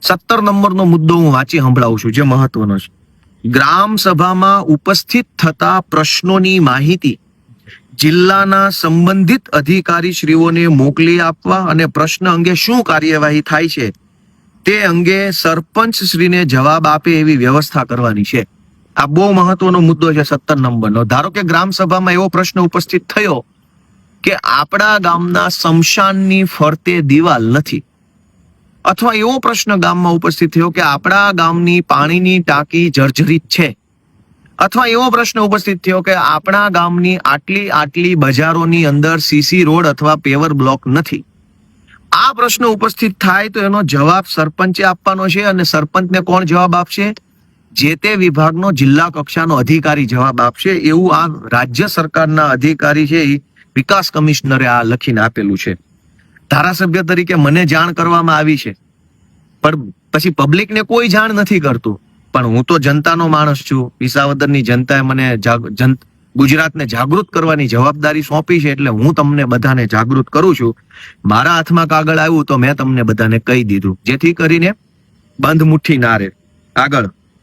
સત્તર નંબરનો મુદ્દો હું વાંચી સંભળાવું છું, જે મહત્વનો છે. ગ્રામ સભામાં ઉપસ્થિત થતા પ્રશ્નોની માહિતી જિલ્લાના સંબંધિત અધિકારી શ્રીઓને મોકલી આપવા અને પ્રશ્ન અંગે શું કાર્યવાહી થાય છે, તે અંગે સરપંચ શ્રીને જવાબ આપે એવી વ્યવસ્થા કરવાની છે. આ બહુ મહત્વનો મુદ્દો છે, સત્તર નંબરનો. ધારો કે ગ્રામ સભામાં એવો પ્રશ્ન ઉપસ્થિત થયો કે આપણા ગામના શમશાનની ફરતે દિવાલ નથી. અથવા એવો પ્રશ્ન ગામમાં ઉપસ્થિત થયો કે આપણા ગામની પાણીની ટાંકી જર્જરિત છે. અથવા એવો પ્રશ્ન ઉપસ્થિત થયો કે આપણા ગામની આટલી આટલી બજારોની અંદર સીસી રોડ અથવા પેવર બ્લોક નથી. આ પ્રશ્ન ઉપસ્થિત થાય તો એનો જવાબ સરપંચે આપવાનો છે અને સરપંચને કોણ જવાબ આપશે? જે તે વિભાગનો જિલ્લા કક્ષાનો અધિકારી જવાબ આપશે એવું આ રાજ્ય સરકારના અધિકારી છે વિકાસ કમિશનરે આ લખીને આપેલું છે. ધારાસભ્ય તરીકે મને જાણ કરવામાં આવી છે. પણ પછી પબ્લિકને કોઈ જાણ નથી કરતું. પણ હું તો જનતાનો માણસ છું. વિસાવદરની જનતાએ મને ગુજરાતને જાગૃત કરવાની જવાબદારી સોંપી છે એટલે હું તમને બધાને જાગૃત કરું છું. મારા હાથમાં કાગળ આવ્યું તો મેં તમને બધાને કહી દીધું. જેથી કરીને બંધ મુઠ્ઠી ના રહે. આગળ.